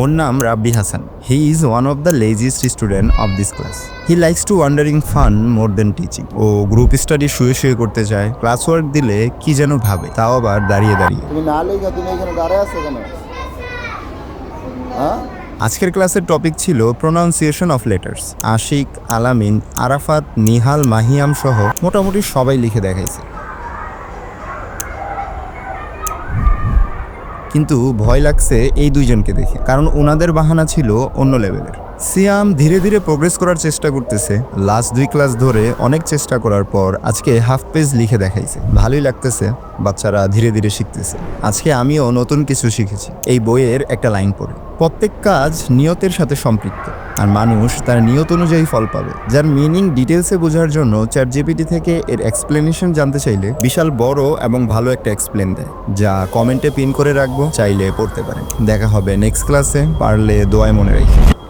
ওর নাম Rabbi Hasan. He is one of the laziest student of this class he likes to wandering fun more than teaching O group study শুয়ে শুয়ে করতে চায় class work দিলে কি যেন ভাবে তাও আবার দাঁড়িয়ে দাঁড়িয়ে। তুমি না লেখা তুমি এখানে দাঁড়ায় আছো কেন? হ্যাঁ? আজকের ক্লাসের টপিক ছিল প্রোনাউন্সিয়েশন অফ লেটার্স আশিক আলামিন আরাফাত নিহাল মাহিয়াম সহ মোটামুটি সবাই লিখে দেখাইছে। কিন্তু ভয় লাগছে এই দুইজনকে দেখে কারণ ওনাদের বাহানা ছিল অন্য লেভেলের। সিয়াম ধীরে ধীরে প্রোগ্রেস করার চেষ্টা করতেছে। লাস্ট দুই ক্লাস ধরে অনেক চেষ্টা করার পর আজকে হাফ পেজ লিখে দেখাইছে। ভালোই লাগতেছে, বাচ্চারা ধীরে ধীরে শিখতেছে। আজকে আমিও নতুন কিছু শিখেছি। এই বইয়ের একটা লাইন পড়ে। প্রত্যেক কাজ নিয়তের সাথে সম্পৃক্ত। আর মানুষ তার নিয়ত অনুযায়ী ফল পাবে। যার মিনিং ডিটেলসে বোঝার জন্য চ্যাট জিপিটি থেকে এর এক্সপ্লেনেশন জানতে চাইলে বিশাল বড় এবং ভালো একটা এক্সপ্লেন দেয়, যা কমেন্টে পিন করে রাখব, চাইলে পড়তে পারেন। দেখা হবে নেক্সট ক্লাসে পারলে দোয়ায় মনে রেখে।